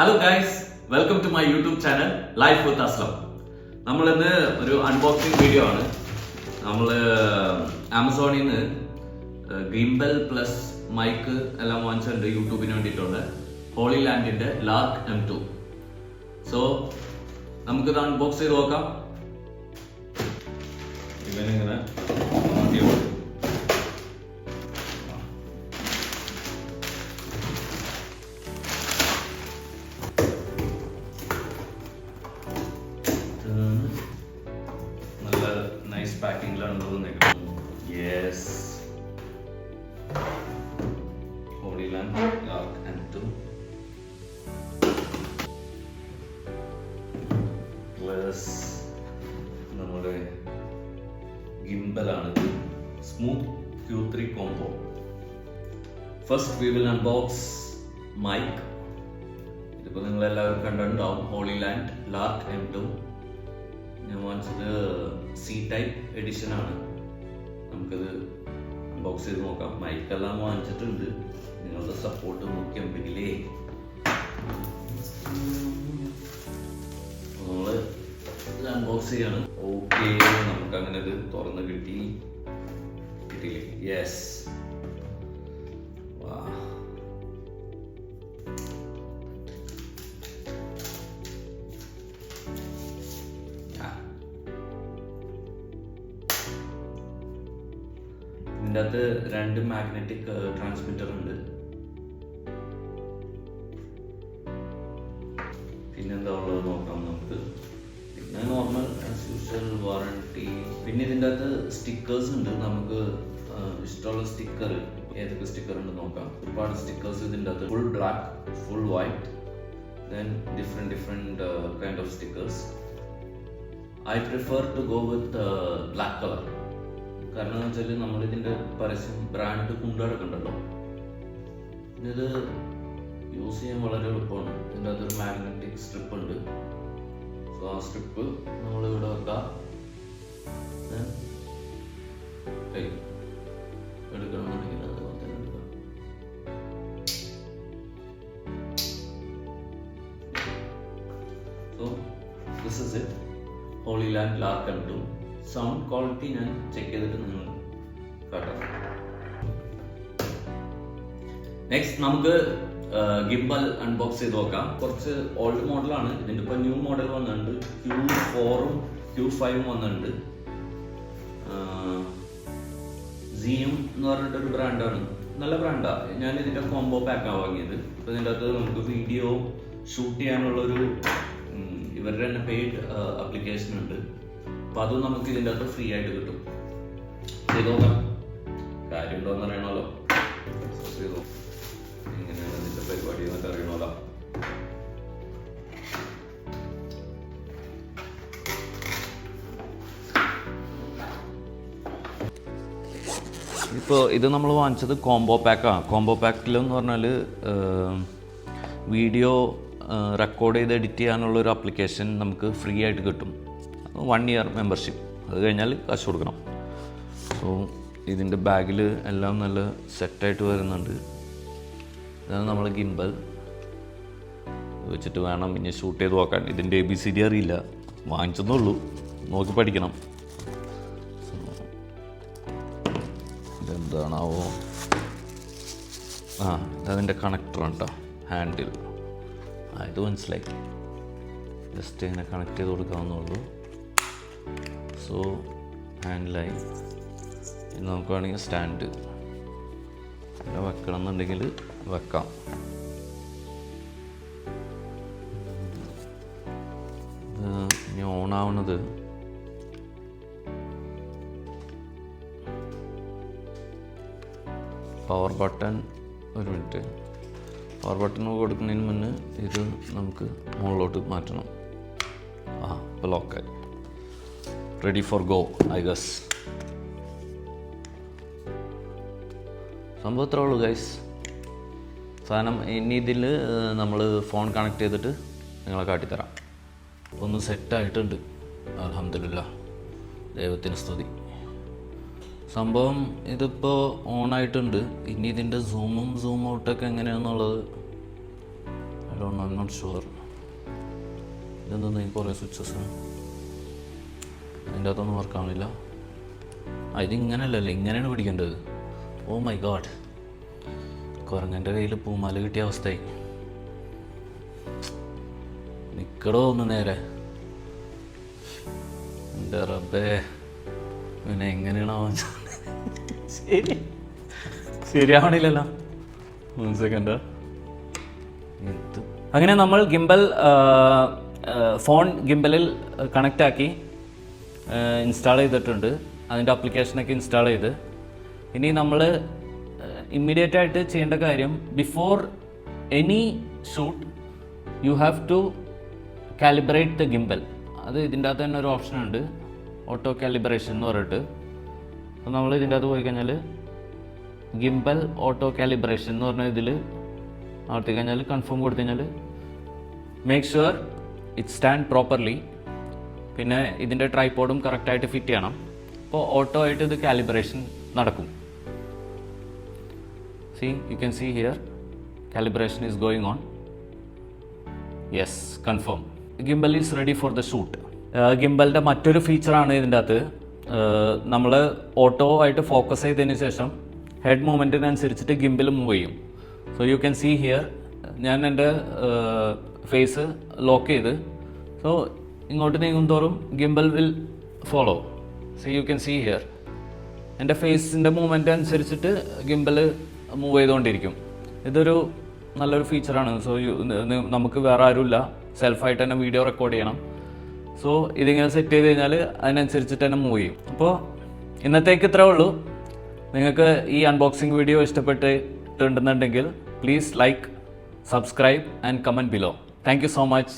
Hello guys welcome to my YouTube channel life with Aslam നമ്മൾ ഇന്ന് ഒരു unboxing video ആണ്. നമ്മൾ ആമസോണിൽ നിന്ന് ഗിംബൽ പ്ലസ് മൈക്ക് എല്ലാം വാങ്ങിച്ചിട്ടുണ്ട് യൂട്യൂബിന് വേണ്ടിയിട്ടുണ്ട്. ഹോളി ലാൻഡിന്റെ ലാർക്ക് എം ടു സോ നമുക്കിത് അൺബോക്സ് ചെയ്ത് നോക്കാം. ഇവനിങ്ങനെ നൈസ് പാക്കിംഗിലാണ് തോന്നുന്നത് yes Hollyland Lark and two plus നമ്മുടെ ഗിംബലാണ് smooth Q three combo first we will unbox mic ഇതിപ്പോൾ നിങ്ങൾ എല്ലാവരും കണ്ടിട്ടുണ്ടാവും. ഹോളി ലാൻഡ് ലാർക്ക് എം ഞാൻ വാങ്ങിച്ചത് സി ടൈപ്പ് എഡിഷൻ ആണ്. നമുക്കത് അൺബോക്സ് ചെയ്ത് നോക്കാം. മൈക്കെല്ലാം വാങ്ങിച്ചിട്ടുണ്ട്. നിങ്ങളുടെ സപ്പോർട്ട് മുഖ്യം പിന്നിലേ അൺബോക്സ് ചെയ്യാണ് ഓക്കെ നമുക്ക് അങ്ങനെ ഇത് തുറന്ന് കിട്ടി. കിട്ടിയില്ലേ? യെസ് ഇതിന്റെ അകത്ത് രണ്ട് മാഗ്നറ്റിക് ട്രാൻസ്മിറ്റർ ഉണ്ട്. പിന്നെന്താ ഉള്ളത് നോക്കാം നമുക്ക്. പിന്നെ നോർമൽ ആസ് യൂഷ്വൽ വാറണ്ടി പിന്നെ ഇതിന്റെ അകത്ത് സ്റ്റിക്കേഴ്സ് ഉണ്ട്. നമുക്ക് ഇഷ്ടമുള്ള സ്റ്റിക്കർ ഏതൊക്കെ സ്റ്റിക്കർ ഉണ്ട് നോക്കാം. ഒരുപാട് സ്റ്റിക്കേഴ്സ് ഇതിന്റെ അകത്ത്. Full black full white then different different kind of stickers I prefer to go with black colour കാരണം എന്ന് വെച്ചാൽ നമ്മളിതിന്റെ പരസ്യം ബ്രാൻഡ് കൊണ്ടുനടക്കണ്ടല്ലോ ഇത് യൂസ് ചെയ്യാൻ വളരെ എളുപ്പമാണ്. ഇതിന്റെ അകത്തൊരു മാഗ്നറ്റിക് സ്ട്രിപ്പ് ഉണ്ട്. സോ ആ സ്ട്രിപ്പ് നമ്മൾ ഇവിടെ വെക്കാം എടുക്കണമെന്നുണ്ടെങ്കിൽ അതുപോലെ so this is it Holly land Lark two sound quality ഞാൻ ചെക്ക് ചെയ്തിട്ട് നിങ്ങൾ കേട്ടോ. നെക്സ്റ്റ് നമുക്ക് ഗിംബൽ അൺബോക്സ് ചെയ്ത് നോക്കാം. കുറച്ച് ഓൾഡ് മോഡലാണ് ഇതിന്റെ ഇപ്പോൾ ന്യൂ മോഡൽ വന്നിട്ടുണ്ട്. ക്യൂ ഫോറും ക്യൂ ഫൈവും വന്നിട്ടുണ്ട്. സിയും എന്ന് പറഞ്ഞിട്ടൊരു ബ്രാൻഡാണ് നല്ല ബ്രാൻഡാണ് ഞാൻ ഇതിന്റെ കോംബോ പാക്കാണ് വാങ്ങിയത്. ഇപ്പൊ ഇതിന്റെ അകത്ത് നമുക്ക് വീഡിയോ ഷൂട്ട് ചെയ്യാനുള്ള ഒരു ഇവരുടെ തന്നെ പെയ്ഡ് ആപ്ലിക്കേഷൻ ഉണ്ട്. അപ്പൊ അതും നമുക്ക് ഇതിന്റെ അകത്ത് ഫ്രീ ആയിട്ട് കിട്ടും. ചെയ്ത് നോക്കാം. കാര്യമുണ്ടോന്ന് അറിയണമല്ലോ. ചെയ്ത് നോക്കാം. എങ്ങനെയാണ് ഇതിന്റെ പരിപാടി എന്നൊക്കെ അറിയണമല്ലോ. ഇപ്പോൾ ഇത് നമ്മൾ വാങ്ങിച്ചത് കോംബോ പാക്കാണ് കോംബോ പാക്കിലെന്ന് പറഞ്ഞാൽ വീഡിയോ റെക്കോർഡ് ചെയ്ത് എഡിറ്റ് ചെയ്യാനുള്ള ഒരു ആപ്ലിക്കേഷൻ നമുക്ക് ഫ്രീ ആയിട്ട് കിട്ടും. വൺ ഇയർ മെമ്പർഷിപ്പ് അത് കഴിഞ്ഞാൽ കാശ് കൊടുക്കണം. സോ ഇതിന്റെ ബാഗിൽ എല്ലാം നല്ല സെറ്റായിട്ട് വരുന്നുണ്ട്. ഇതാണ് നമ്മൾ ഗിംബൽ. വെച്ചിട്ട് വേണം ഇനി ഷൂട്ട് ചെയ്ത് നോക്കാൻ. ഇതിന്റെ എ ബി സി ഡി അറിയില്ല. വാങ്ങിച്ചെന്നുള്ളൂ. നോക്കി പഠിക്കണം. ഇതെന്താണാവോ? ആ ഇതതിന്റെ കണക്ടറാണ് കേട്ടോ ഹാൻഡിൽ ആ ഇത് മനസ്സിലായി. ജസ്റ്റ് ഇങ്ങനെ കണക്ട് ചെയ്ത് കൊടുക്കാവുന്നുള്ളൂ സോ ഹാൻഡ് ഇനി നമുക്ക് വേണമെങ്കിൽ സ്റ്റാൻഡ് അങ്ങനെ വെക്കണം എന്നുണ്ടെങ്കിൽ വെക്കാം. ഇത് ഇനി ആവുന്നത് പവർ ബട്ടൺ ഒരു മിനിറ്റ് പവർ ബട്ടൺ കൊടുക്കുന്നതിന് മുന്നേ ഇത് നമുക്ക് മുകളിലോട്ട് മാറ്റണം. ആ ഇപ്പോൾ ലോക്കായി ready for go I guess സംഭവം ഇത്രേ ഉള്ളൂ ഗൈസ് സാധനം ഇനി ഇതിൽ നമ്മൾ ഫോൺ കണക്ട് ചെയ്തിട്ട് നിങ്ങളെ കാട്ടിത്തരാം. ഒന്ന് സെറ്റായിട്ടുണ്ട് അലഹമില്ല ദൈവത്തിന് സ്തുതി. സംഭവം ഇതിപ്പോൾ ഓൺ ആയിട്ടുണ്ട്. ഇനി ഇതിന്റെ സൂമും സൂം ഔട്ടൊക്കെ എങ്ങനെയാണെന്നുള്ളത് ഡോണ്ട് ഐ നോട്ട് ഷുവർ ഇതെന്താ കുറേ സ്വിച്ചസ് അതിന്റെ അകത്തൊന്നും വർക്ക് ആവണില്ല. ആ ഇത് ഇങ്ങനെയല്ലല്ലോ ഇങ്ങനെയാണ് പിടിക്കേണ്ടത്. ഓ മൈ ഗോഡ് കുരങ്ങന്റെ കയ്യിൽ പൂമാല കിട്ടിയ അവസ്ഥയായി. നിക്കടോ ഒന്ന് നേരെ. എന്റെ റബ്ബേ പിന്നെ എങ്ങനെയാണ് അവൻ ശരി. ശരിയാവണില്ലല്ലോ. മൂന്ന് സെക്കൻഡ് അങ്ങനെ നമ്മൾ ഗിംബൽ ഫോൺ ഗിംബലിൽ കണക്റ്റ് ആക്കി. ഇൻസ്റ്റാൾ ചെയ്തിട്ടുണ്ട്. അതിന്റെ ആപ്ലിക്കേഷനൊക്കെ ഇൻസ്റ്റാൾ ചെയ്ത്. ഇനി നമ്മൾ ഇമ്മീഡിയറ്റ് ആയിട്ട് ചെയ്യേണ്ട കാര്യം before any shoot you have to calibrate the gimbal അത് ഇതിന്റെ അകത്ത് തന്നെ ഒരു ഓപ്ഷൻ ഉണ്ട്. ഓട്ടോ കാലിബ്രേഷൻ എന്ന് പറഞ്ഞിട്ട്. അപ്പോൾ നമ്മൾ ഇതിന്റെ അകത്ത് പോയി കഴിഞ്ഞാൽ ഗിംബൽ ഓട്ടോ കാലിബ്രേഷൻ എന്ന് പറഞ്ഞ ഇതിൽ അമർത്തി കഴിഞ്ഞാൽ കൺഫേം കൊടുത്തു കഴിഞ്ഞാൽ make sure it stand properly പിന്നെ ഇതിന്റെ ട്രൈപോഡും കറക്റ്റായിട്ട് ഫിറ്റ് ചെയ്യണം. അപ്പോൾ ഓട്ടോ ആയിട്ട് ഇത് കാലിബ്രേഷൻ നടക്കും. See you can see here calibration is going on yes confirm gimbal is ready for the shoot ഗിംബലിന്റെ മറ്റൊരു ഫീച്ചറാണ് ഇതിന്റെ അകത്ത്. നമ്മൾ ഓട്ടോ ആയിട്ട് ഫോക്കസ് ചെയ്തതിന് ശേഷം ഹെഡ് മൂവ്മെന്റിനനുസരിച്ചിട്ട് ഗിംബിൽ മൂവ് ചെയ്യും. So you can see here ഞാൻ എന്റെ ഫേസ് ലോക്ക് ചെയ്ത്. സോ ഇങ്ങോട്ട് നീങ്ങും തോറും gimbal will follow so you can see here എന്റെ ഫേസിന്റെ മൂവ്മെന്റ് അനുസരിച്ചിട്ട് ഗിംബൽ മൂവ് ചെയ്തുകൊണ്ടിരിക്കും. ഇതൊരു നല്ലൊരു ഫീച്ചറാണ് സോ നമുക്ക് വേറെ ആരുമില്ല. സെൽഫായിട്ട് തന്നെ വീഡിയോ റെക്കോർഡ് ചെയ്യണം. സോ ഇതിങ്ങനെ സെറ്റ് ചെയ്ത് കഴിഞ്ഞാൽ അതിനനുസരിച്ചിട്ട് തന്നെ മൂവ് ചെയ്യും. അപ്പോൾ ഇന്നത്തേക്ക് ഇത്രേ ഉള്ളൂ. നിങ്ങൾക്ക് ഈ unboxing video ഇഷ്ടപ്പെട്ടിട്ടുണ്ടെന്നുണ്ടെങ്കിൽ please like subscribe and comment below thank you so much